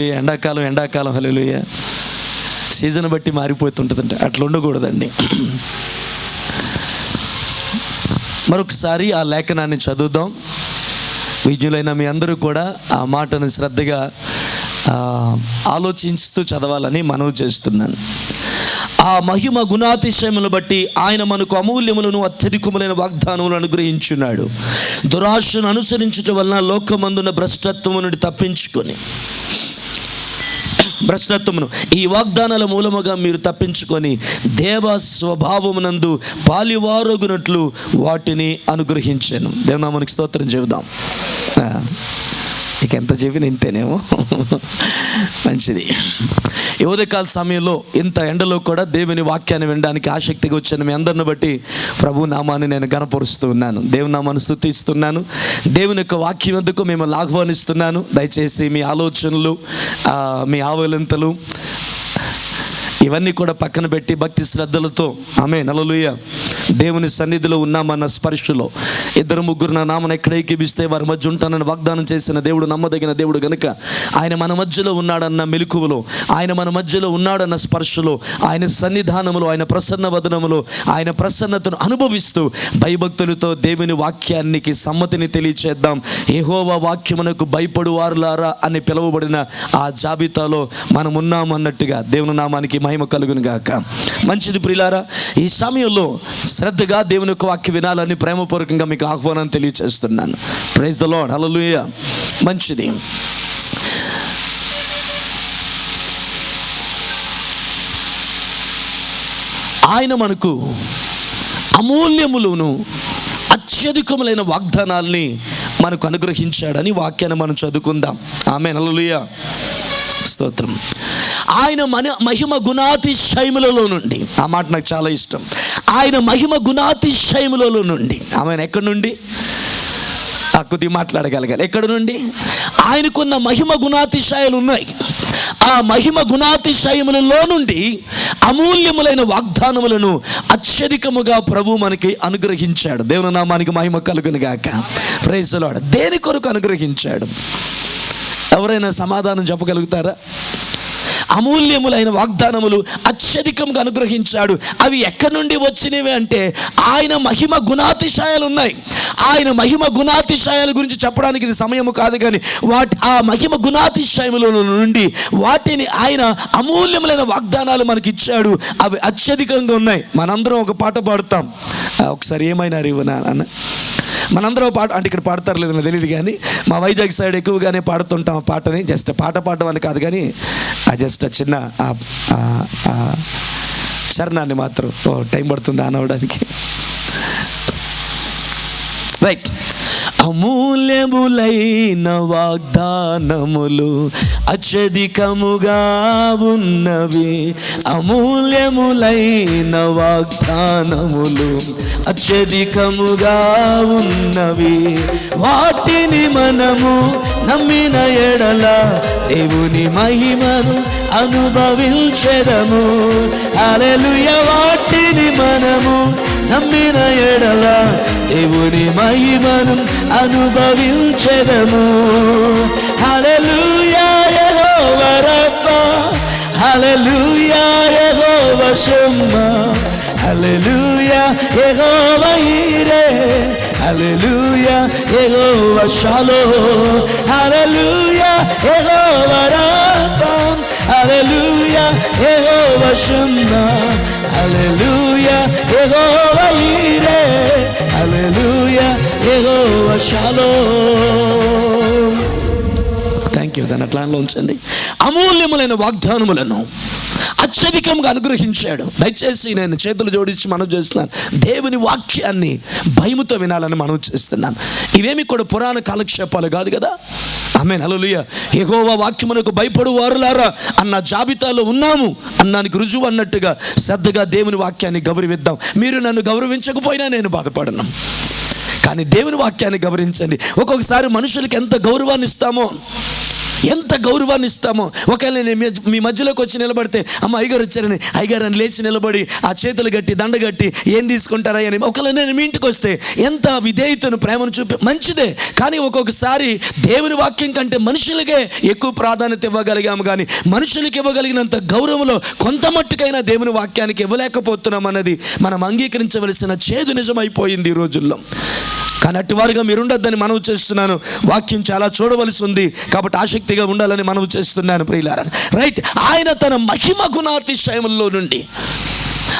ఎండాకాలం ఎండాకాలం హలోయ సీజన్ బట్టి మారిపోతుంటుందండి. అట్లా ఉండకూడదండి. మరొకసారి ఆ లేఖనాన్ని చదువుదాం. విజ్ఞులైన మీ అందరూ కూడా ఆ మాటను శ్రద్ధగా ఆలోచిస్తూ చదవాలని మనవి చేస్తున్నాను. ఆ మహిమ గుణాతిశయములు బట్టి ఆయన మనకు అమూల్యములను అత్యధికములైన వాగ్దానములను అనుగ్రహించున్నాడు. దురాశను అనుసరించటం వలన లోకమందున భ్రష్టత్వము నుండి తప్పించుకొని. భ్రష్టత్వమును. ఈ వాగ్దానాల మూలముగా మీరు తప్పించుకొని దేవ స్వభావమునందు పాలివారొగునట్లు వాటిని అనుగ్రహించాను. దేవనామానికి స్తోత్రం చెబుదాం. ఇక ఎంత చెప్పిన ఇంతేనేమో. మంచిది. యువదకాల సమయంలో ఇంత ఎండలో కూడా దేవుని వాక్యాన్ని వినడానికి ఆసక్తిగా వచ్చిన మీ అందరిని బట్టి ప్రభు నామాన్ని నేను గనపరుస్తూ ఉన్నాను. దేవుని నామాన్ని స్థుతిస్తున్నాను దేవుని యొక్క వాక్యం ఎందుకు మేము ఆహ్వానిస్తున్నాను? దయచేసి మీ ఆలోచనలు మీ ఆవలింతలు ఇవన్నీ కూడా పక్కన పెట్టి భక్తి శ్రద్ధలతో ఆమె నలలుయ దేవుని సన్నిధిలో ఉన్నామన్న స్పర్శలో. ఇద్దరు ముగ్గురు నా నామను ఎక్కడ వారి మధ్య ఉంటానని వాగ్దానం చేసిన దేవుడు నమ్మదగిన దేవుడు గనుక ఆయన మన మధ్యలో ఉన్నాడన్న మెలకువలో ఆయన మన మధ్యలో ఉన్నాడన్న స్పర్శలో ఆయన సన్నిధానములో ఆయన ప్రసన్న వదనములో ఆయన ప్రసన్నతను అనుభవిస్తూ భయభక్తులతో దేవుని వాక్యానికి సమ్మతిని తెలియచేద్దాం. ఏహోవా వాక్యమునకు భయపడు వారులారా అని పిలువబడిన ఆ జాబితాలో మనం ఉన్నాం అన్నట్టుగా దేవుని నామానికి మహిమ కలుగును గాక. మంచిది ప్రిలారా ఈ సమయంలో శ్రద్ధగా దేవుని యొక్క వాక్య వినాలని ప్రేమపూర్వకంగా మీకు ఆహ్వానం తెలియచేస్తున్నాను. ప్రైజ్ ద లాడ్ హల్లెలూయా మంచిది. ఆయన మనకు అమూల్యములను అత్యధికములైన వాగ్దానాల్ని మనకు అనుగ్రహించాడని వాక్యాన్ని మనం చదువుకుందాం. ఆమె నలులుయ స్తోత్రం. ఆయన మన మహిమ గుణాతిశయములలో నుండి. ఆ మాట నాకు చాలా ఇష్టం. ఆయన మహిమ గుణాతిశయములలో నుండి. ఆమె ఎక్కడి నుండి? ఆ కొద్దిగా మాట్లాడగలగాలి. ఎక్కడి నుండి? ఆయనకున్న మహిమ గుణాతిశయాలు ఉన్నాయి. ఆ మహిమ గుణాతిశయములలో నుండి అమూల్యములైన వాగ్దానములను అత్యధికముగా ప్రభు మనకి అనుగ్రహించాడు. దేవుని నామానికి మహిమ కలుగును గాక ప్రైజలాడు దేని కొరకు అనుగ్రహించాడు? ఎవరైనా సమాధానం చెప్పగలుగుతారా? అమూల్యములైన వాగ్దానములు అత్యధికంగా అనుగ్రహించాడు. అవి ఎక్కడి నుండి వచ్చినవి అంటే ఆయన మహిమ గుణాతిశయాలు ఉన్నాయి. ఆయన మహిమ గుణాతిశయాల గురించి చెప్పడానికి ఇది సమయము కాదు కానీ వాటి ఆ మహిమ గుణాతిశయముల నుండి వాటిని ఆయన అమూల్యములైన వాగ్దానాలు మనకి ఇచ్చాడు. అవి అత్యధికంగా ఉన్నాయి. మనందరం ఒక పాట పాడుతాం. ఒకసారి ఏమైనా ఇవ్వనా అన్న మనందరం పాట అంటే ఇక్కడ పాడతారు లేదో నాకు తెలియదు కానీ మా వైజాగ్ సైడ్ ఎక్కువగానే పాడుతుంటాం ఆ పాటని. జస్ట్ పాట పాడడం అని కాదు కానీ ఆ జస్ట్ ఆ చిన్న చరణాన్ని మాత్రం ఓ టైం పడుతుంది ఆనవడానికి. రైట్. అమూల్యములైన వాగ్దానములు అత్యధికముగా ఉన్నవి. అమూల్యములైన వాగ్దానములు అత్యధికముగా ఉన్నవి. వాటిని మనము నమ్మిన ఎడల దేవుని మహిమను అనుభవించదము. అలెలుయ వాటిని మనము నమ్మిన ఎడల దేవుని మహిమను అనుభవించెదము. హల్లెలూయా యెహోవా రబ్బా. వశమ్మ యెహోవా ఎగో వైరే యెహోవా ఎగో హల్లెలూయా యెహోవా ఎగో వరప్ప యెహోవా రబ్బా హల్లెలూయా యెహోవా షమ్మా వైరే యెహోవా ఈరే వశాలో థ్యాంక్ యూ దాన్ని అట్లాలో ఉంచండి అమూల్యములైన వాగ్దానములను అత్యధికంగా అనుగ్రహించాడు. దయచేసి నేను చేతులు జోడించి మనం చేస్తున్నాను. దేవుని వాక్యాన్ని భయముతో వినాలని మనం చేస్తున్నాను. ఇవేమి కూడా పురాణ కాలక్షేపాలు కాదు కదా? ఆమె నలులుయ ఎగోవా వాక్యమునకు భయపడు వారులారా అన్న జాబితాలో ఉన్నాము. అన్నానికి రుజువు అన్నట్టుగా శ్రద్ధగా దేవుని వాక్యాన్ని గౌరవిద్దాం. మీరు నన్ను గౌరవించకపోయినా నేను బాధపడను. కానీ దేవుని వాక్యాన్ని గౌరవించండి. ఒక్కొక్కసారి మనుషులకి ఎంత గౌరవాన్ని ఇస్తామో? ఎంత గౌరవాన్ని ఇస్తామో. ఒకవేళ నేను మీ- మీ మధ్యలోకి వచ్చి నిలబడితే అమ్మ అయ్యగారు వచ్చారని అయ్యగారు అని లేచి నిలబడి ఆ చేతులు కట్టి దండగట్టి ఏం తీసుకుంటారా అని ఒకవేళ నేను మీ ఇంటికి వస్తే ఎంత విధేయతను ప్రేమను చూపి మంచిదే. కానీ ఒక్కొక్కసారి దేవుని వాక్యం కంటే మనుషులకే ఎక్కువ ప్రాధాన్యత ఇవ్వగలిగాము కానీ మనుషులకి ఇవ్వగలిగినంత గౌరవంలో కొంత మట్టుకైనా దేవుని వాక్యానికి ఇవ్వలేకపోతున్నాం అన్నది మనం అంగీకరించవలసిన చేదు నిజమైపోయింది ఈ రోజుల్లో. కానీ అట్టివారుగా మీరు ఉండొద్దని మనవి చేస్తున్నాను. వాక్యం చాలా చూడవలసి ఉంది. కాబట్టి వ్యక్తిగా ఉండాలని మనం చేస్తున్నాను ప్రియులారా. రైట్ ఆయన తన మహిమ గుణాతిశయముల్లో నుండి.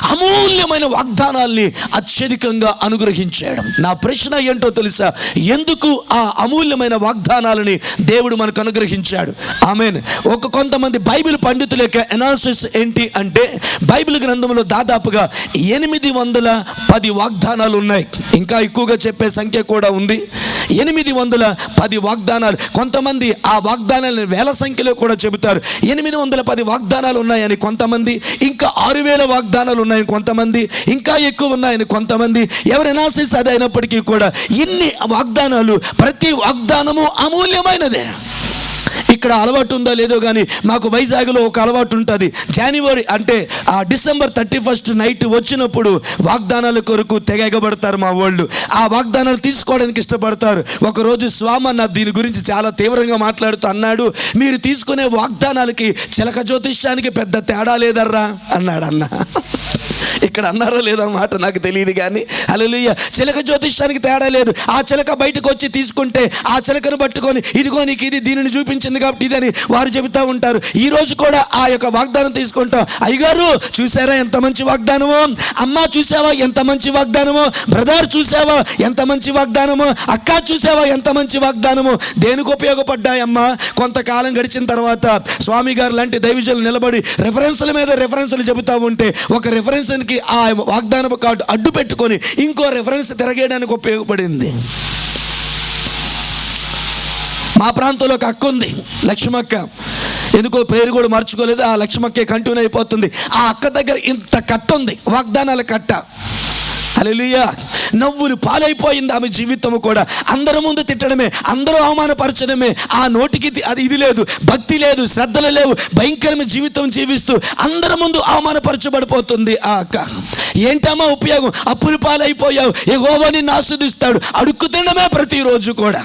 అమూల్యమైన వాగ్దానాల్ని అత్యధికంగా అనుగ్రహించేయడం నా ప్రశ్న ఏంటో తెలుసా? ఎందుకు ఆ అమూల్యమైన వాగ్దానాలని దేవుడు మనకు అనుగ్రహించాడు? ఆమెన్. ఒక కొంతమంది బైబిల్ పండితుల యొక్క ఎనాలిసిస్ ఏంటి అంటే బైబిల్ గ్రంథంలో దాదాపుగా ఎనిమిది వందల పది వాగ్దానాలు ఉన్నాయి. ఇంకా ఎక్కువగా చెప్పే సంఖ్య కూడా ఉంది. ఎనిమిది వందల పది వాగ్దానాలు. కొంతమంది ఆ వాగ్దానాలను వేల సంఖ్యలో కూడా చెబుతారు. ఎనిమిది వందల పది వాగ్దానాలు ఉన్నాయని కొంతమంది ఇంకా ఆరు వేల వాగ్దానాలు ఉన్నాయని కొంతమంది ఇంకా ఎక్కువ ఉన్నాయని కొంతమంది ఎవరైనా అనాసిస్ అది అయినప్పటికీ కూడా ఇన్ని వాగ్దానాలు ప్రతి వాగ్దానము అమూల్యమైనదే. ఇక్కడ అలవాటు ఉందో లేదో కానీ మాకు వైజాగ్లో ఒక అలవాటు ఉంటుంది. జనవరి అంటే ఆ డిసెంబర్ థర్టీ ఫస్ట్ నైట్ వచ్చినప్పుడు వాగ్దానాల కొరకు తెగబడతారు మా వాళ్ళు. ఆ వాగ్దానాలు తీసుకోవడానికి ఇష్టపడతారు. ఒకరోజు స్వామన్న దీని గురించి చాలా తీవ్రంగా మాట్లాడుతూ అన్నాడు మీరు తీసుకునే వాగ్దానాలకి చిలక జ్యోతిష్యానికి పెద్ద తేడా లేదర్రా? అన్నాడు అన్న ఇక్కడ అన్నారో లేదో మాట నాకు తెలియదు కానీ అలలుయ్య చిలక జ్యోతిష్యానికి తేడా లేదు. ఆ చిలక బయటకు వచ్చి తీసుకుంటే ఆ చిలకను పట్టుకొని ఇదిగో నీకు ఇది దీనిని చూపించింది కాబట్టి ఇదని వారు చెబుతూ ఉంటారు. ఈ రోజు కూడా ఆ యొక్క వాగ్దానం తీసుకుంటాం. అయ్యగారు చూసారా ఎంత మంచి వాగ్దానమో? అమ్మ చూసావా ఎంత మంచి వాగ్దానమో? బ్రదర్ చూసావా ఎంత మంచి వాగ్దానమో? అక్క చూసావా ఎంత మంచి వాగ్దానమో? దేనికి ఉపయోగపడ్డాయమ్మా? కొంతకాలం గడిచిన తర్వాత స్వామి గారు లాంటి దైవజులు నిలబడి రెఫరెన్స్ల మీద రెఫరెన్స్లు చెబుతూ ఉంటే ఒక రెఫరెన్స్కి ఆ వాగ్దానపు కార్డు అడ్డు పెట్టుకొని ఇంకో రెఫరెన్స్ తిరగేయడానికి ఉపయోగపడింది. మా ప్రాంతంలో ఒక అక్క ఉంది లక్ష్మక్క. ఎందుకో పేరు కూడా మార్చుకోలేదు ఆ లక్ష్మక్కే కంటిన్యూ అయిపోతుంది. ఆ అక్క దగ్గర ఇంత కట్ట ఉంది వాగ్దానాల కట్ట. హలలుయ నవ్వులు పాలైపోయింది ఆమె జీవితము కూడా. అందరి ముందు తిట్టడమే అందరూ అవమానపరచడమే. ఆ నోటికి అది ఇది లేదు భక్తి లేదు శ్రద్ధలు లేవు భయంకరమైన జీవితం జీవిస్తూ అందరి ముందు అవమానపరచబడిపోతుంది ఆ అక్క. ఏంటమ్మా ఉపయోగం? అప్పులు పాలైపోయావు ఎగోవా నిన్ను అడుక్కు తినడమే ప్రతిరోజు కూడా.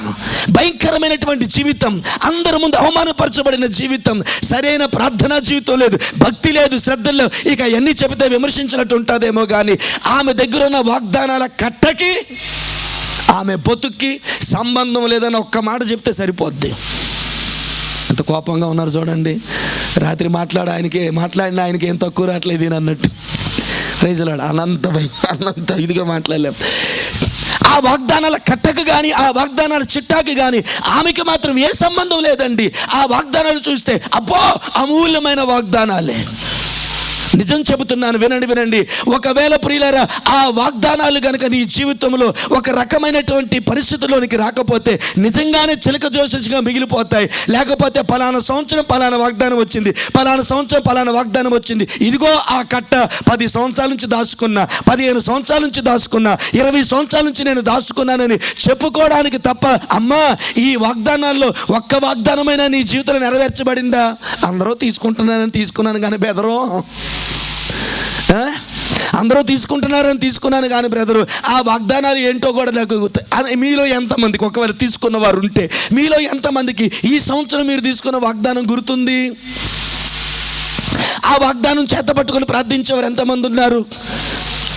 భయంకరమైనటువంటి జీవితం అందరి ముందు అవమానపరచబడిన జీవితం సరైన ప్రార్థనా జీవితం లేదు భక్తి లేదు శ్రద్ధ లేవు. ఇక ఎన్ని చెబితే విమర్శించినట్టు ఉంటుందేమో కానీ ఆమె దగ్గర ఉన్న వాగ్దానాల కట్టకి ఆమె బతుక్కి సంబంధం లేదని ఒక్క మాట చెప్తే సరిపోద్ది. ఎంత కోపంగా ఉన్నారు చూడండి. రాత్రి మాట్లాడ ఆయనకి మాట్లాడిన ఆయనకి ఏం తక్కువ రావట్లేదు అన్నట్టు. ప్రైజలాడు అనంత అనంత ఇదిగా మాట్లాడలేం. ఆ వాగ్దానాల కట్టకు కానీ ఆ వాగ్దానాల చిట్టాకి కానీ ఆమెకి మాత్రం ఏ సంబంధం లేదండి. ఆ వాగ్దానాలు చూస్తే అబ్బో అమూల్యమైన వాగ్దానాలే. నిజం చెబుతున్నాను వినండి వినండి. ఒకవేళ ప్రియులరా ఆ వాగ్దానాలు కనుక నీ జీవితంలో ఒక రకమైనటువంటి పరిస్థితుల్లోనికి రాకపోతే నిజంగానే చిలక జోసెస్గా మిగిలిపోతాయి. లేకపోతే పలానా సంవత్సరం పలానా వాగ్దానం వచ్చింది పలానా సంవత్సరం పలానా వాగ్దానం వచ్చింది. ఇదిగో ఆ కట్ట పది సంవత్సరాల నుంచి దాచుకున్నా పదిహేను సంవత్సరాల నుంచి దాచుకున్నా ఇరవై సంవత్సరాల నుంచి నేను దాచుకున్నానని చెప్పుకోవడానికి తప్ప అమ్మా ఈ వాగ్దానాల్లో ఒక్క వాగ్దానమైనా నీ జీవితంలో నెరవేర్చబడిందా? అందరూ తీసుకుంటున్నానని తీసుకున్నాను కానీ బెదరో. అందరూ తీసుకుంటున్నారని తీసుకున్నాను కానీ బ్రదరు ఆ వాగ్దానాలు ఏంటో కూడా నాకు గుర్తు- మీలో ఎంతమందికి ఒకవేళ తీసుకున్న వారు ఉంటే మీలో ఎంతమందికి ఈ సంవత్సరం మీరు తీసుకున్న వాగ్దానం గుర్తుంది? ఆ వాగ్దానం చేత పట్టుకొని ప్రార్థించేవారు ఎంతమంది ఉన్నారు?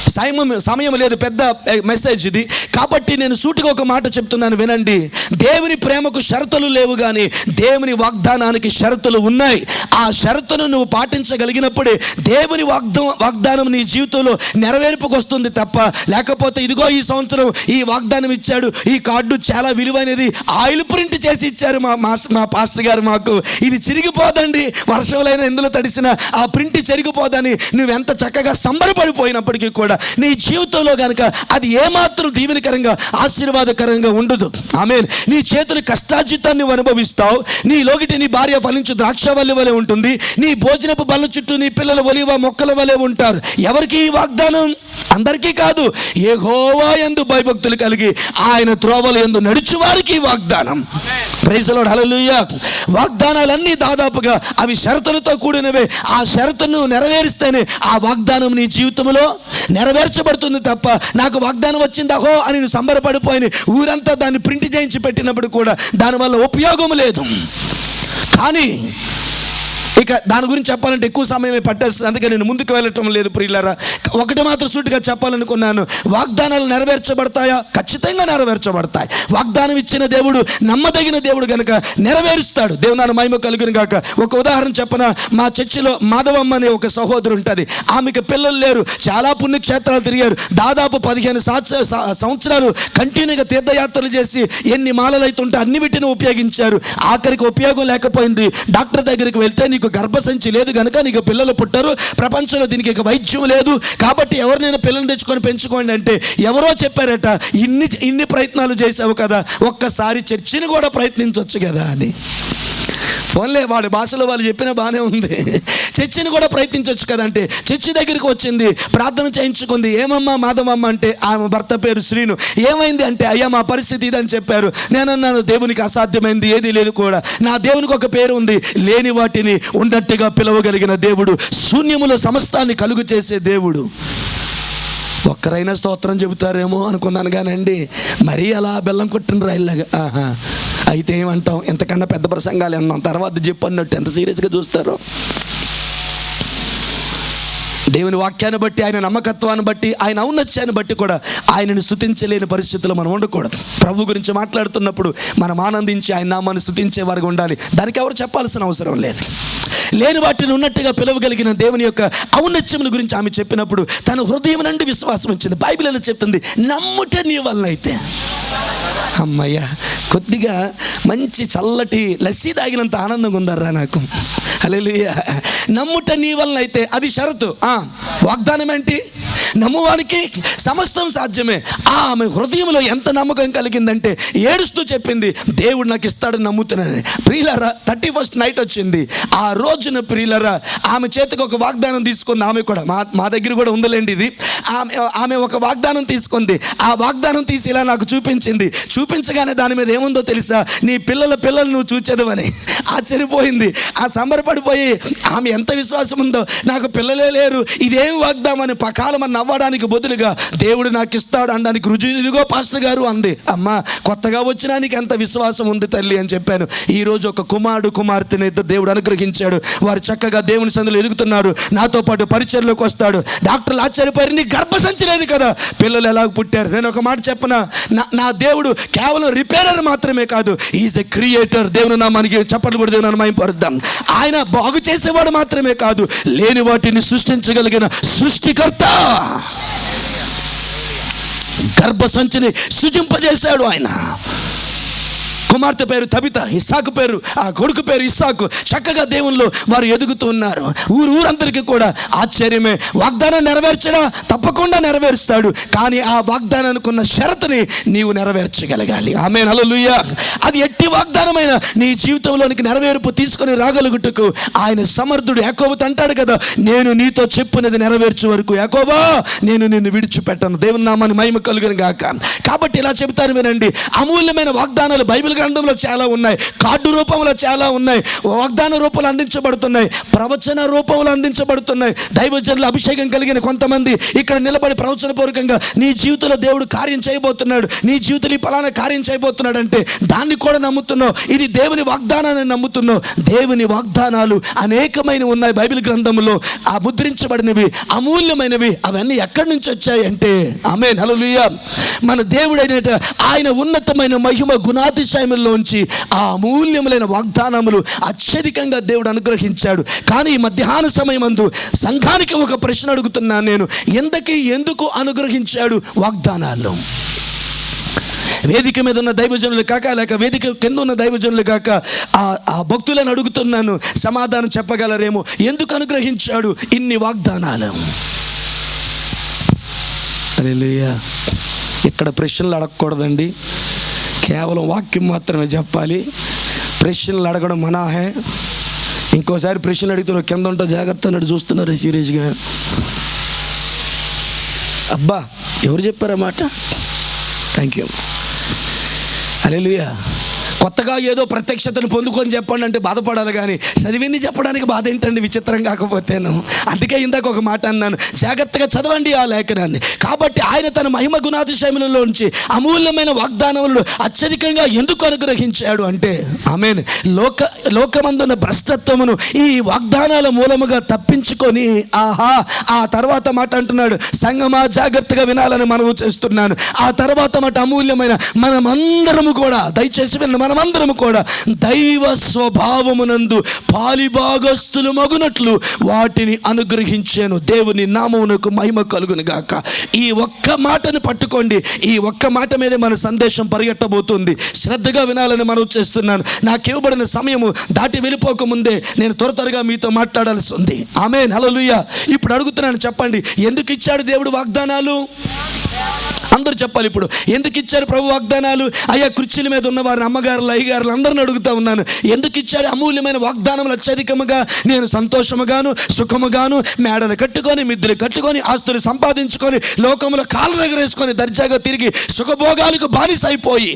సమయం సమయం లేదు పెద్ద మెసేజ్ ఇది. కాబట్టి నేను సూటిగా ఒక మాట చెప్తున్నాను వినండి. దేవుని ప్రేమకు షరతులు లేవు కానీ దేవుని వాగ్దానానికి షరతులు ఉన్నాయి. ఆ షరతును నువ్వు పాటించగలిగినప్పుడే దేవుని వాగ్దా వాగ్దానం నీ జీవితంలో నెరవేర్పుకు వస్తుంది తప్ప లేకపోతే ఇదిగో ఈ సంవత్సరం ఈ వాగ్దానం ఇచ్చాడు ఈ కార్డు చాలా విలువైనది ఆయిల్ ప్రింట్ చేసి ఇచ్చారు మా మాస్- మా పాస్టర్ గారు మాకు. ఇది చిరిగిపోదండి వర్షంలో ఎందులో తడిసిన ఆ ప్రింట్ చెరిగిపోదని నువ్వెంత చక్కగా సంబరపడిపోయినప్పటికీ కూడా నీ జీవితంలో కనుక అది ఏమాత్రం దీవెనకరంగా ఆశీర్వాదకరంగా ఉండదు. ఆమె నీ చేతులు కష్టాజితాన్ని అనుభవిస్తావు. నీ లోగిటి నీ భార్య ఫలించు ద్రాక్షవల్లి వలె ఉంటుంది. నీ భోజనపు బల్ల చుట్టూ నీ పిల్లల ఒలివ మొక్కల వలె ఉంటారు. ఎవరికి ఈ వాగ్దానం? అందరికీ కాదు ఏ హోవా ఎందు భయభక్తులు కలిగి ఆయన త్రోవలు ఎందు నడిచి వారికి వాగ్దానం ప్రైజలోడ్ హలలుయ వాగ్దానాలన్నీ దాదాపుగా అవి షరతులతో కూడినవే. ఆ షరతును నెరవేరిస్తేనే ఆ వాగ్దానం నీ జీవితంలో నెరవేర్చబడుతుంది తప్ప నాకు వాగ్దానం వచ్చింది అహో అని నేను సంబరపడిపోయి ఊరంతా దాన్ని ప్రింట్ చేయించి పెట్టినప్పుడు కూడా దానివల్ల ఉపయోగం లేదు. కానీ ఇక దాని గురించి చెప్పాలంటే ఎక్కువ సమయమే పట్టేస్తుంది. అందుకే నేను ముందుకు వెళ్ళటం లేదు ప్రియులరా. ఒకటి మాత్రం సూటిగా చెప్పాలనుకున్నాను. వాగ్దానాలు నెరవేర్చబడతాయా? ఖచ్చితంగా నెరవేర్చబడతాయి. వాగ్దానం ఇచ్చిన దేవుడు నమ్మదగిన దేవుడు కనుక నెరవేరుస్తాడు. దేవునాను మహిమ కలుగును గాక. ఒక ఉదాహరణ చెప్పన? మా చర్చిలో మాధవమ్మ అనే ఒక సహోదరు ఉంటుంది. ఆమెకు పిల్లలు లేరు. చాలా పుణ్యక్షేత్రాలు తిరిగారు. దాదాపు పదిహేను సంవత్సరాలు కంటిన్యూగా తీర్థయాత్రలు చేసి ఎన్ని మాలలు అవుతుంటే అన్ని వీటిని ఉపయోగించారు. ఆఖరికి ఉపయోగం లేకపోయింది. డాక్టర్ దగ్గరికి వెళ్తే నీకు గర్భసంచి లేదు కనుక నీకు పిల్లలు పుట్టరు. ప్రపంచంలో దీనికి ఇక వైద్యం లేదు. కాబట్టి ఎవరినైనా పిల్లలు తెచ్చుకొని పెంచుకోండి అంటే ఎవరో చెప్పారట ఇన్ని ఇన్ని ప్రయత్నాలు చేసావు కదా ఒక్కసారి చర్చిని కూడా ప్రయత్నించవచ్చు కదా అని. ఫోన్లే వాళ్ళ భాషలో వాళ్ళు చెప్పిన బాగానే ఉంది. చర్చిని కూడా ప్రయత్నించవచ్చు కదంటే చర్చి దగ్గరికి వచ్చింది ప్రార్థన చేయించుకుంది ఏమమ్మా మాధవమ్మ అంటే ఆమె భర్త పేరు శ్రీను. ఏమైంది అంటే అయ్యా మా పరిస్థితి ఇదని చెప్పారు. నేనన్నాను దేవునికి అసాధ్యమైంది ఏది లేదు కూడా. నా దేవునికి ఒక పేరు ఉంది. లేని వాటిని ఉన్నట్టుగా పిలవగలిగిన దేవుడు శూన్యములో సమస్తాన్ని కలుగు చేసే దేవుడు. ఒక్కరైనా స్తోత్రం చెబుతారేమో అనుకున్నాను కానండి. మరీ అలా బెల్లం కొట్టిన రైల్లాగా ఆహా. అయితే ఏమంటాం ఎంతకన్నా పెద్ద ప్రసంగాలు అన్నాం తర్వాత చెప్పు అన్నట్టు ఎంత సీరియస్గా చూస్తారు. దేవుని వాక్యాన్ని బట్టి ఆయన నమ్మకత్వాన్ని బట్టి ఆయన ఔన్నత్యాన్ని బట్టి కూడా ఆయనను స్థుతించలేని పరిస్థితుల్లో మనం ఉండకూడదు. ప్రభు గురించి మాట్లాడుతున్నప్పుడు మనం ఆనందించి ఆయన నామాన్ని స్థుతించే వారికి ఉండాలి. దానికి ఎవరు చెప్పాల్సిన అవసరం లేదు. లేని వాటిని ఉన్నట్టుగా పిలవగలిగిన దేవుని యొక్క ఔన్నత్యముల గురించి ఆమె చెప్పినప్పుడు తన హృదయం నుండి విశ్వాసం వచ్చింది. బైబిల్ అని చెప్తుంది నమ్ముట నీ వలన అయితే అమ్మయ్యా కొద్దిగా మంచి చల్లటి లస్సీ తాగినంత ఆనందంగా ఉందర్రా నాకు. అలెలుయ్యా నమ్ముట నీ వలన అయితే అది షరతు. ఆ, వాగ్దానం ఏంటి నమ్మువానికి సమస్తం సాధ్యమే. ఆమె హృదయంలో ఎంత నమ్మకం కలిగిందంటే ఏడుస్తూ చెప్పింది దేవుడు నాకు ఇస్తాడని నమ్ముతున్నాను ప్రియులరా థర్టీ ఫస్ట్ నైట్ వచ్చింది. ఆ రోజున ప్రియులరా ఆమె చేతికి ఒక వాగ్దానం తీసుకుంది. ఆమె కూడా మా మా దగ్గర కూడా ఉందలేండి ఇది. ఆమె ఆమె ఒక వాగ్దానం తీసుకుంది. ఆ వాగ్దానం తీసి ఇలా నాకు చూపించింది. చూపించగానే దాని మీద ఏముందో తెలుసా? నీ పిల్లల పిల్లలు నువ్వు చూచేదవని. ఆశ్చర్యపోయింది. ఆ సంబరపడిపోయి ఆమె ఎంత విశ్వాసం ఉందో? నాకు పిల్లలే లేరు. ఇదేం వాగ్దామని అని పకాలమని నవ్వడానికి బదులుగా దేవుడు నాకు ఇస్తాడు అనడానికి రుజువు. ఇదిగో పాస్టర్ గారు అంది. అమ్మా కొత్తగా వచ్చినా నీకు ఎంత విశ్వాసం ఉంది తల్లి అని చెప్పాను. ఈ రోజు ఒక కుమారుడు కుమార్తెని ఇద్దరు దేవుడు అనుగ్రహించాడు. వారు చక్కగా దేవుని సందులో ఎదుగుతున్నారు. నాతో పాటు పరిచయలోకి వస్తాడు. డాక్టర్లు ఆశ్చర్యపోయారు నీ గర్భసంచి లేదు కదా. పిల్లలు ఎలాగ పుట్టారు? నేను ఒక మాట చెప్పనా? నా నా దేవుడు కేవలం రిపేరర్ మాత్రమే కాదు ఈజ్ ఎ క్రియేటర్ దేవుని నామానికి చప్పట్లు కూడా దేవుని నామాన్ని పరుద్దాం ఆయన బాగు చేసేవాడు మాత్రమే కాదు లేని వాటిని సృష్టించగలిగిన సృష్టికర్త. గర్భసంచిని సృజింపజేశాడు ఆయన. కుమార్తె పేరు తబిత ఇస్సాకు పేరు ఆ కొడుకు పేరు ఇస్సాకు. చక్కగా దేవుళ్ళు వారు ఎదుగుతూ ఉన్నారు. ఊరు ఊరందరికీ కూడా ఆశ్చర్యమే. వాగ్దానం నెరవేర్చడా తప్పకుండా నెరవేరుస్తాడు. కానీ ఆ వాగ్దానానికి ఉన్న షరతుని నీవు నెరవేర్చగలగాలి. ఆమె నలలుయ్య అది ఎట్టి వాగ్దానమైన నీ జీవితంలోనికి నెరవేర్పు తీసుకొని రాగలుగుటకు ఆయన సమర్థుడు యాకోబుతో అంటాడు కదా నేను నీతో చెప్పినది నెరవేర్చు వరకు యాకోబా నేను నిన్ను విడిచిపెట్టను. దేవుని నామాన్ని మహిమ కలుగును గాక. కాబట్టి ఇలా చెబుతాను వినండి. అమూల్యమైన వాగ్దానాలు బైబిల్ గ్రంథంలో చాలా ఉన్నాయి. కార్డు రూపంలో చాలా ఉన్నాయి. వాగ్దాన రూపంలో అందించబడుతున్నాయి. ప్రవచన రూపంలో అందించబడుతున్నాయి. దైవజనుల అభిషేకం కలిగిన కొంతమంది ఇక్కడ నిలబడి ప్రవచన పూర్వకంగా నీ జీవితంలో దేవుడు కార్యం చేయబోతున్నాడు. నీ జీవితంలో ఈ కార్యం చేయబోతున్నాడు అంటే దాన్ని కూడా నమ్ముతున్నావు. ఇది దేవుని వాగ్దానాన్ని నమ్ముతున్నావు. దేవుని వాగ్దానాలు అనేకమైన ఉన్నాయి బైబిల్ గ్రంథంలో. ఆ ముద్రించబడినవి అమూల్యమైనవి అవన్నీ ఎక్కడి నుంచి వచ్చాయి అంటే ఆమె హల్లెలూయా. మన దేవుడైన ఆయన ఉన్నతమైన మహిమ గుణాతిశయముల్లోంచి ఆ అమూల్యములైన వాగ్దానములు అత్యధికంగా దేవుడు అనుగ్రహించాడు. కానీ ఈ మధ్యాహ్న సమయమందు సంఘానికి ఒక ప్రశ్న అడుగుతున్నాను నేను. ఎందుకీ ఎందుకు అనుగ్రహించాడు వాగ్దానాలు? వేదిక మీద ఉన్న దైవజనులు కాక లేక వేదిక కింద ఉన్న దైవజనులు కాక ఆ భక్తులను అడుగుతున్నాను. సమాధానం చెప్పగలరేమో? ఎందుకు అనుగ్రహించాడు ఇన్ని వాగ్దానాలు? అరే ఇక్కడ ప్రశ్నలు అడగకూడదండి. కేవలం వాక్యం మాత్రమే చెప్పాలి. ప్రశ్నలు అడగడం మనాహే. ఇంకోసారి ప్రశ్నలు అడిగితే కింద ఉంటా జాగ్రత్త అన్నట్టు చూస్తున్నారు సీరియస్గా అబ్బా ఎవరు చెప్పారన్నమాట థ్యాంక్ యూ అలెలుయా కొత్తగా ఏదో ప్రత్యక్షతను పొందుకొని చెప్పండి అంటే బాధపడాలి కానీ చదివింది చెప్పడానికి బాధ ఏంటండి? విచిత్రం కాకపోతేను. అందుకే ఇందాక ఒక మాట అన్నాను. జాగ్రత్తగా చదవండి ఆ లేఖనాన్ని. కాబట్టి ఆయన తన మహిమ గుణాతిశయములలోంచి అమూల్యమైన వాగ్దానములను అత్యధికంగా ఎందుకు అనుగ్రహించాడు అంటే ఆమె లోక లోకమందున్న భ్రష్టత్వమును ఈ వాగ్దానాల మూలముగా తప్పించుకొని ఆహా ఆ తర్వాత మాట అంటున్నాడు. సంగమా జాగ్రత్తగా వినాలని మనము చేస్తున్నాను. ఆ తర్వాత మాట అమూల్యమైన మనమందరము కూడా దయచేసి విన్న మనమందరము కూడా దైవ స్వభావమునందు పాలిభాగస్తులు మగునట్లు వాటిని అనుగ్రహించాను. దేవుని నామమునకు మహిమ కలుగును గాక. ఈ ఒక్క మాటను పట్టుకోండి. ఈ ఒక్క మాట మీదే మన సందేశం పరిగెట్టబోతుంది. శ్రద్ధగా వినాలని మనం చేస్తున్నాను. నాకు ఇవ్వబడిన సమయము దాటి వెళ్ళిపోకముందే నేను త్వర త్వరగా మీతో మాట్లాడాల్సి ఉంది. ఆమె హల్లెలూయా. ఇప్పుడు అడుగుతున్నాను చెప్పండి. ఎందుకు ఇచ్చాడు దేవుడు వాగ్దానాలు? అందరూ చెప్పాలి ఇప్పుడు. ఎందుకు ఇచ్చారు ప్రభు వాగ్దానాలు? అయ్యా కుర్చీల మీద ఉన్న వారిని అమ్మగారులు అయ్యగారులు అందరిని అడుగుతా ఉన్నాను. ఎందుకు ఇచ్చాడు అమూల్యమైన వాగ్దానములు అత్యధికముగా. నేను సంతోషముగాను సుఖముగాను మేడలు కట్టుకొని మిద్దులు కట్టుకొని ఆస్తులు సంపాదించుకొని లోకములో కాళ్ళ దగ్గర వేసుకొని దర్జాగా తిరిగి సుఖభోగాలకు బానిస అయిపోయి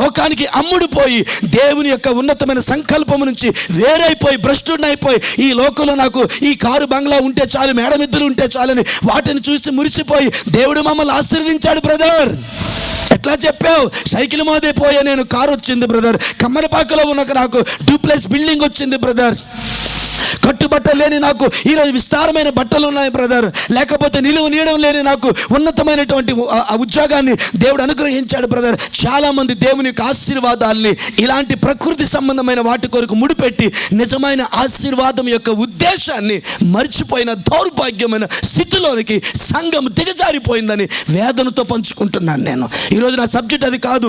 లోకానికి అమ్ముడిపోయి దేవుని యొక్క ఉన్నతమైన సంకల్పము నుంచి వేరైపోయి భ్రష్టుడినైపోయి ఈ లోకంలో నాకు ఈ కారు బంగ్లా ఉంటే చాలు మేడ మిద్దులు ఉంటే చాలని వాటిని చూసి మురిసిపోయి దేవుడు మమ్మల్ని ఆశీర్వదించాడు బ్రదర్. ఎట్లా చెప్పావు? సైకిల్ మాదే పోయే నేను కారు వచ్చింది బ్రదర్. కమ్మరిపాకలో ఉన్న నాకు డూప్లెస్ బిల్డింగ్ వచ్చింది బ్రదర్. కట్టుబట్ట లేని నాకు ఈరోజు విస్తారమైన బట్టలు ఉన్నాయి బ్రదర్. లేకపోతే నిలువ నీయడం లేని నాకు ఉన్నతమైనటువంటి ఉద్యోగాన్ని దేవుడు అనుగ్రహించాడు బ్రదర్. చాలా మంది దేవుని యొక్క ఆశీర్వాదాల్ని ఇలాంటి ప్రకృతి సంబంధమైన వాటి కొరకు ముడిపెట్టి నిజమైన ఆశీర్వాదం యొక్క ఉద్దేశాన్ని మర్చిపోయిన దౌర్భాగ్యమైన స్థితిలోనికి సంఘం దిగజారిపోయిందని వేదనతో పంచుకుంటున్నాను నేను. ఈరోజు నా సబ్జెక్ట్ అది కాదు.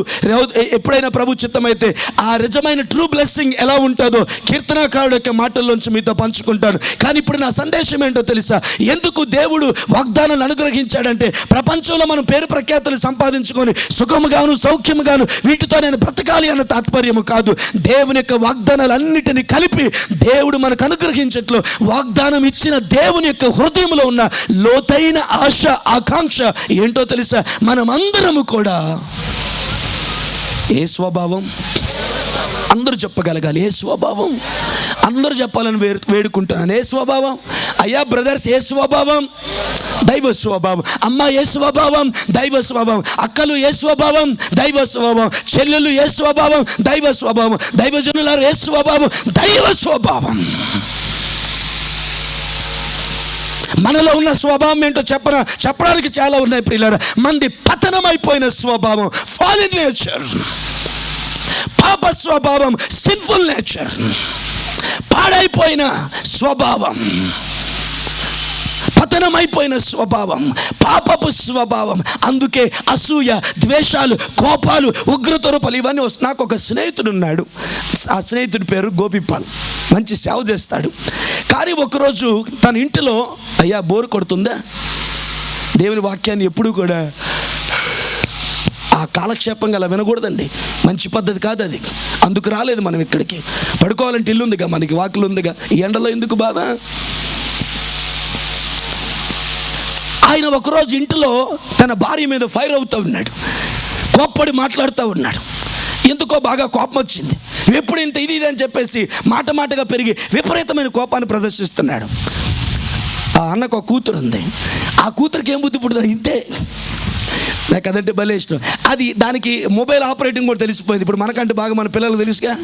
ఎప్పుడైనా ప్రభు చిత్తమైతే ఆ నిజమైన ట్రూ బ్లెస్సింగ్ ఎలా ఉంటుందో కీర్తనాకారుడు యొక్క మాటల్లోంచి మీతో పంచుకుంటాను. కానీ ఇప్పుడు నా సందేశం ఏంటో తెలుసా? ఎందుకు దేవుడు వాగ్దానాన్ని అనుగ్రహించాడంటే ప్రపంచంలో మనం పేరు ప్రఖ్యాతులు సంపాదించుకొని సుఖముగాను సౌఖ్యముగాను వీటితో నేను బ్రతకాలి అన్న తాత్పర్యము కాదు. దేవుని యొక్క వాగ్దానాలన్నిటిని కలిపి దేవుడు మనకు అనుగ్రహించట్లు వాగ్దానం ఇచ్చిన దేవుని యొక్క హృదయంలో ఉన్న లోతైన ఆశ ఆకాంక్ష ఏంటో తెలుసా? మనమందరము కూడా ఏ స్వభావం అందరూ చెప్పగలగాలి. ఏ స్వభావం? అందరూ చెప్పాలని వేరు వేడుకుంటున్నాను. ఏ స్వభావం? అయ్యా బ్రదర్స్ ఏ స్వభావం? దైవ స్వభావం. అమ్మ ఏ స్వభావం? దైవ స్వభావం. అక్కలు ఏ స్వభావం? దైవ స్వభావం. చెల్లెలు ఏ స్వభావం? దైవ స్వభావం. దైవజనుల ఏ స్వభావం? దైవ స్వభావం. మనలో ఉన్న స్వభావం ఏంటో చెప్పన చెప్పడానికి చాలా ఉన్నాయి ప్రియులారా. మంది పతనమైపోయిన స్వభావం. ఫాలిన్ నేచర్ పాప స్వభావం సిన్ఫుల్ నేచర్ పాడైపోయిన స్వభావం. పతనమైపోయిన స్వభావం పాపపు స్వభావం. అందుకే అసూయ ద్వేషాలు కోపాలు ఉగ్రత రూపాలు ఇవన్నీ వస్తు- నాకు ఒక స్నేహితుడు ఉన్నాడు. ఆ స్నేహితుడి పేరు గోపిపాల్. మంచి సేవ చేస్తాడు. కానీ ఒకరోజు తన ఇంటిలో అయ్యా బోరు కొడుతుందా? దేవుని వాక్యాన్ని ఎప్పుడూ కూడా ఆ కాలక్షేపం గల వినకూడదండి. మంచి పద్ధతి కాదు అది. అందుకు రాలేదు మనం ఇక్కడికి. పడుకోవాలంటే ఇల్లు ఉందిగా మనకి వాకిలు ఉందిగా ఈ ఎండలో ఎందుకు బాధ? ఆయన ఒకరోజు ఇంటిలో తన భార్య మీద ఫైర్ అవుతూ ఉన్నాడు. కోప్పడి మాట్లాడుతూ ఉన్నాడు. ఎందుకో బాగా కోపం వచ్చింది. ఎప్పుడు ఇంత ఇది ఇది అని చెప్పేసి మాట మాటగా పెరిగి విపరీతమైన కోపాన్ని ప్రదర్శిస్తున్నాడు. ఆ అన్నకు ఒక కూతురు ఉంది ఆ కూతురికి ఏం బుద్ధి పుడుతుంది? ఇంతే. నాకు అదంటే భలే ఇష్టం. అది దానికి మొబైల్ ఆపరేటింగ్ కూడా తెలిసిపోయింది. ఇప్పుడు మనకంటే బాగా మన పిల్లలకు తెలుసుగా?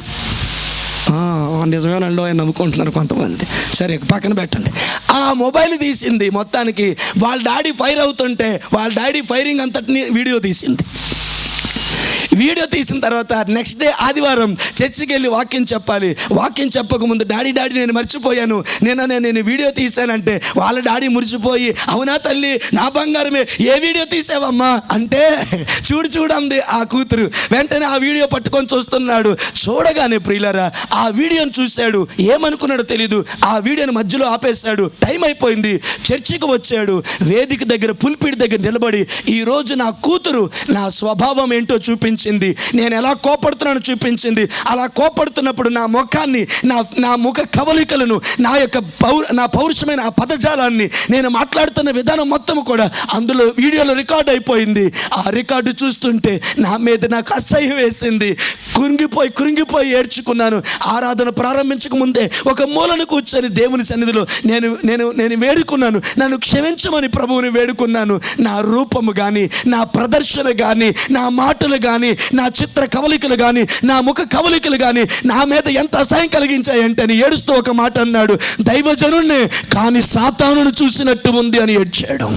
ఆ, నిజమేనండి ఆయన నమ్ముకుంటున్నారు కొంతమంది. సరే పక్కన పెట్టండి. ఆ మొబైల్ తీసింది మొత్తానికి వాళ్ళ డాడీ ఫైర్ అవుతుంటే వాళ్ళ డాడీ ఫైరింగ్ అంతటిని వీడియో తీసింది. వీడియో తీసిన తర్వాత నెక్స్ట్ డే ఆదివారం చర్చికి వెళ్ళి వాక్యం చెప్పాలి. వాక్యం చెప్పకముందు డాడీ డాడీ నేను మర్చిపోయాను. నేను నేను వీడియో తీశానంటే వాళ్ళ డాడీ మురిచిపోయి అవునా తల్లి నా బంగారమే. ఏ వీడియో తీసావమ్మా? అంటే చూడు చూడండి ఆ కూతురు. వెంటనే ఆ వీడియో పట్టుకొని చూస్తున్నాడు. చూడగానే ప్రియులరా ఆ వీడియోను చూశాడు. ఏమనుకున్నాడో తెలీదు. ఆ వీడియోని మధ్యలో ఆపేశాడు. టైం అయిపోయింది. చర్చికి వచ్చాడు. వేదిక దగ్గర పుల్పిడి దగ్గర నిలబడి ఈ రోజు నా కూతురు నా స్వభావం ఏంటో చూపించి చూపించింది. నేను ఎలా కోపడుతున్నాను చూపించింది. అలా కోపడుతున్నప్పుడు నా ముఖాన్ని నా నా ముఖ కవలికలను నా యొక్క పౌర నా పౌరుషమైన ఆ పదజాలాన్ని నేను మాట్లాడుతున్న విధానం మొత్తం కూడా అందులో వీడియోలో రికార్డ్ అయిపోయింది. ఆ రికార్డు చూస్తుంటే నా మీద నాకు అసహ్యం వేసింది. కృంగిపోయి కృంగిపోయి ఏడ్చుకున్నాను. ఆరాధన ప్రారంభించక ముందే ఒక మూలను కూర్చొని దేవుని సన్నిధిలో నేను నేను నేను వేడుకున్నాను. నన్ను క్షమించమని ప్రభువుని వేడుకున్నాను. నా రూపము కానీ నా ప్రదర్శన కానీ నా మాటలు కానీ నా చిత్ర కవలికలు కానీ నా ముఖ కవలికలు కానీ నా మీద ఎంత అసహ్యం కలిగించాయంటే అని ఏడుస్తూ ఒక మాట అన్నాడు. దైవజనుణ్ణి కానీ సాతానును చూసినట్టు ఉంది అని ఏడ్చాడు.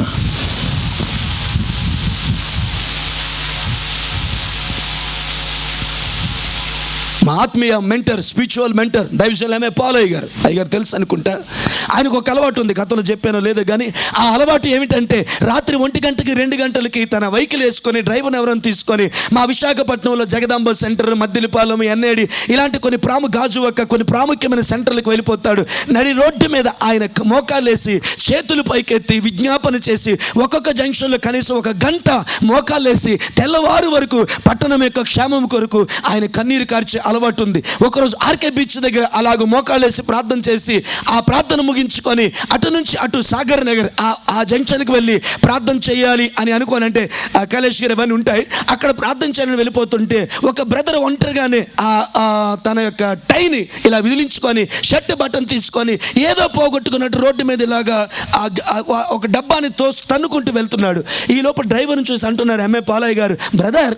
మా ఆత్మీయ మెంటర్ స్పిరిచువల్ మెంటర్ దైవశల్ ఎంఏ పాలయ్య గారు. అయ్యగారు తెలుసు అనుకుంటా? ఆయనకు ఒక అలవాటు ఉంది కథలో చెప్పానో లేదో కానీ ఆ అలవాటు ఏమిటంటే రాత్రి ఒంటి గంటకి రెండు గంటలకి తన వెహికల్ వేసుకొని డ్రైవర్ని ఎవరైనా తీసుకొని మా విశాఖపట్నంలో జగదాంబ సెంటర్ మద్దిలిపాలెం ఎన్నేడి ఇలాంటి కొన్ని ప్రాము గాజువక్క కొన్ని ప్రాముఖ్యమైన సెంటర్లకు వెళ్ళిపోతాడు. నడి రోడ్డు మీద ఆయన మోకాలేసి చేతులు పైకెత్తి విజ్ఞాపన చేసి ఒక్కొక్క జంక్షన్లో కనీసం ఒక గంట మోకాలేసి తెల్లవారు వరకు పట్టణం యొక్క క్షేమం కొరకు ఆయన కన్నీరు కార్చి అలవాటు ఉంది ఒకరోజు ఆర్కే బీచ్ దగ్గర అలాగ మోకాళ్ళేసి ప్రార్థన చేసి ఆ ప్రార్థన ముగించుకొని అటు నుంచి అటు సాగర్ నగర్ ఆ ఆ జంక్షన్కి వెళ్ళి ప్రార్థన చేయాలి అని అనుకోనంటే ఆ కైలాష్ గారు అవన్నీ ఉంటాయి. అక్కడ ప్రార్థన చేయాలని వెళ్ళిపోతుంటే ఒక బ్రదర్ ఒంటరిగానే ఆ తన యొక్క టైని ఇలా విదిలించుకొని షర్ట్ బటన్ తీసుకొని ఏదో పోగొట్టుకున్నట్టు రోడ్డు మీద ఇలాగా ఒక డబ్బాని తో తన్నుకుంటూ వెళ్తున్నాడు. ఈ లోపల డ్రైవర్ని చూసి అంటున్నారు ఎంఏ పాలయ్య గారు బ్రదర్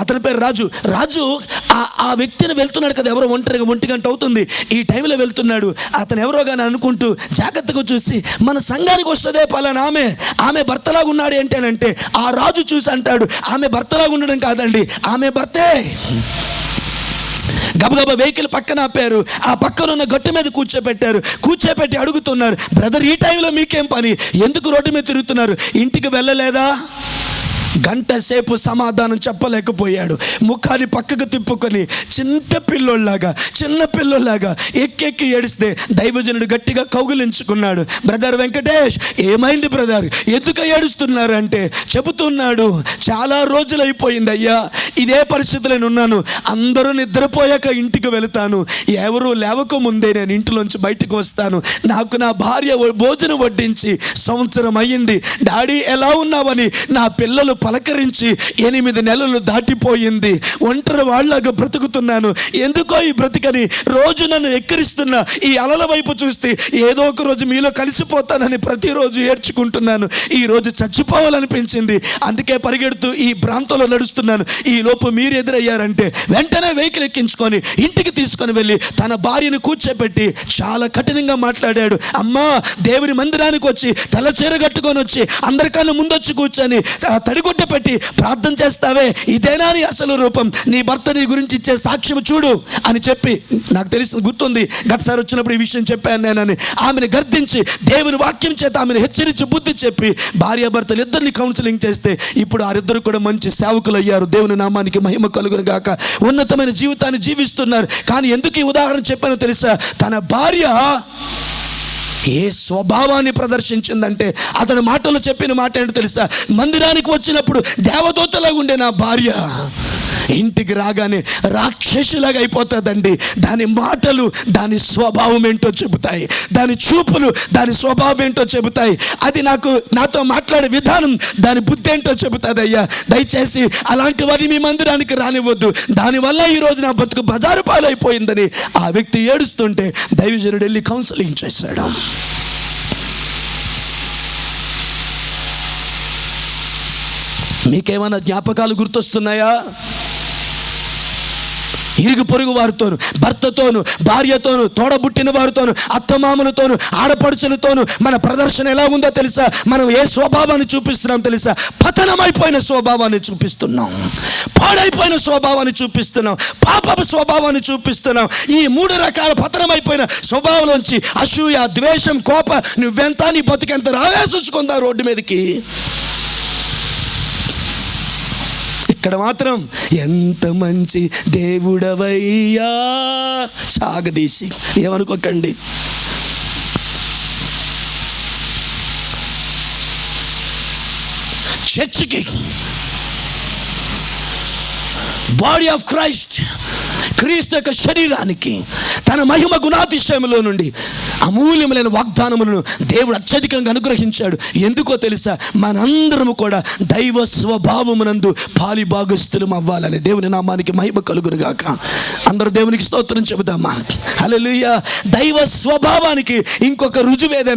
అతని పేరు రాజు. రాజు ఆ వ్యక్తిని వెళ్తున్నాడు కదా ఎవరో ఒంటరిగా ఒంటి గంట అవుతుంది. ఈ టైంలో వెళ్తున్నాడు. అతను ఎవరో కానీ అనుకుంటూ జాగ్రత్తగా చూసి మన సంఘానికి వస్తుందే పలానా ఆమె. ఆమె భర్తలాగా ఉన్నాడు ఏంటనంటే ఆ రాజు చూసి అంటాడు ఆమె భర్తలాగా ఉండడం కాదండి ఆమె భర్తే. గబగబ వెహికల్ పక్కన ఆపారు. ఆ పక్కన ఉన్న గట్టు మీద కూర్చోబెట్టారు కూర్చోబెట్టి అడుగుతున్నారు బ్రదర్ ఈ టైంలో మీకేం పని? ఎందుకు రోడ్డు మీద తిరుగుతున్నారు? ఇంటికి వెళ్ళలేదా? గంట సేపు సమాధానం చెప్పలేకపోయాడు. ముఖాన్ని పక్కకు తిప్పుకొని చిన్న పిల్లోళ్ళలాగా చిన్న పిల్లోళ్ళలాగా ఎక్కెక్కి ఏడిస్తే దైవజనుడు గట్టిగా కౌగిలించుకున్నాడు. బ్రదర్ వెంకటేష్ ఏమైంది బ్రదర్? ఎందుకు ఏడుస్తున్నారు అంటే చెబుతున్నాడు. చాలా రోజులు అయిపోయింది అయ్యా. ఇదే పరిస్థితిలో నేను ఉన్నాను. అందరూ నిద్రపోయాక ఇంటికి వెళతాను. ఎవరూ లేవక ముందే నేను ఇంటిలోంచి బయటకు వస్తాను. నాకు నా భార్య భోజనం వడ్డించి సంవత్సరం అయ్యింది. డాడీ ఎలా ఉన్నావని నా పిల్లలు పలకరించి ఎనిమిది నెలలు దాటిపోయింది. ఒంటరి వాళ్ళగా బ్రతుకుతున్నాను. ఎందుకో ఈ బ్రతికని రోజు నన్ను ఎక్కిరిస్తున్న ఈ అలల వైపు చూస్తే ఏదో ఒక రోజు మీలో కలిసిపోతానని ప్రతిరోజు ఏడ్చుకుంటున్నాను. ఈ రోజు చచ్చిపోవాలనిపించింది. అందుకే పరిగెడుతూ ఈ ప్రాంతంలో నడుస్తున్నాను. ఈ లోపు మీరు ఎదురయ్యారంటే వెంటనే వెహికల్ ఎక్కించుకొని ఇంటికి తీసుకొని వెళ్ళి తన భార్యను కూర్చోపెట్టి చాలా కఠినంగా మాట్లాడాడు. అమ్మా దేవుని మందిరానికి వచ్చి తెల్ల చీర కట్టుకొని వచ్చి అందరికన్నా ముందొచ్చి కూర్చొని త- తడిగుడ్డ పెట్టి ప్రార్థన చేస్తావే. ఇదేనా నీ అసలు రూపం. నీ భర్త నీ గురించి ఇచ్చే సాక్ష్యం చూడు అని చెప్పి నాకు తెలిసి గుర్తుంది. గతసారి వచ్చినప్పుడు ఈ విషయం చెప్పాను నేనని. ఆమెను గర్దించి దేవుని వాక్యం చేత ఆమెను హెచ్చరించి బుద్ధి చెప్పి భార్యాభర్తలు ఇద్దరిని కౌన్సిలింగ్ చేస్తే ఇప్పుడు వారిద్దరు కూడా మంచి సేవకులు అయ్యారు. దేవుని నామానికి మహిమ కలుగును గాక. ఉన్నతమైన జీవితాన్ని జీవిస్తున్నారు. కానీ ఎందుకు ఈ ఉదాహరణ చెప్పానో తెలుసా? తన భార్య ఏ స్వభావాన్ని ప్రదర్శించిందంటే అతని మాటలు చెప్పిన మాట ఏంటో తెలుసా? మందిరానికి వచ్చినప్పుడు దేవదూతలాగా ఉండే నా భార్య. ఇంటికి రాగానే రాక్షసులాగా అయిపోతుందండి. దాని మాటలు దాని స్వభావం ఏంటో చెబుతాయి. దాని చూపులు దాని స్వభావం ఏంటో చెబుతాయి. అది నాకు నాతో మాట్లాడే విధానం దాని బుద్ధి ఏంటో చెబుతుంది అయ్యా దయచేసి అలాంటి వారిని మీ మందిరానికి రానివ్వద్దు. దానివల్ల ఈరోజు నా బతుకు బజారు పాలైపోయిందని ఆ వ్యక్తి ఏడుస్తుంటే దైవజనుడు వెళ్ళి కౌన్సిలింగ్ చేశాడు. మీకేమైనా జ్ఞాపకాలు గుర్తొస్తున్నాయా? ఇరుగు పొరుగు వారితోను భర్తతోను భార్యతోను తోడబుట్టిన వారితోను అత్తమామలతోను ఆడపడుచులతోను మన ప్రదర్శన ఎలా ఉందో తెలుసా? మనం ఏ స్వభావాన్ని చూపిస్తున్నాం తెలుసా? పతనమైపోయిన స్వభావాన్ని చూపిస్తున్నాం. పాడైపోయిన స్వభావాన్ని చూపిస్తున్నాం. పాపపు స్వభావాన్ని చూపిస్తున్నాం. ఈ మూడు రకాల పతనమైపోయిన స్వభావంలోంచి అసూయ ద్వేషం కోప నువ్వెంత నీ బతుకెంత రావేసుకుందా రోడ్డు మీదకి. ఇక్కడ మాత్రం ఎంత మంచి దేవుడవయ్యా? సాగదీసి ఏమనుకోకండి. చర్చికి బాడీ ఆఫ్ క్రైస్ట్ క్రీస్తు యొక్క శరీరానికి తన మహిమ గుణాతిశయంలో నుండి అమూల్యములైన వాగ్దానములను దేవుడు అత్యధికంగా అనుగ్రహించాడు. ఎందుకో తెలుసా? మనందరము కూడా దైవ స్వభావమునందు పాలి భాగస్థులం అవ్వాలని దేవుని నామానికి మహిమ కలుగునుగాక. అందరూ దేవునికి స్తోత్రం చెబుదామా? హల్లెలూయా. దైవ స్వభావానికి ఇంకొక రుజువేదన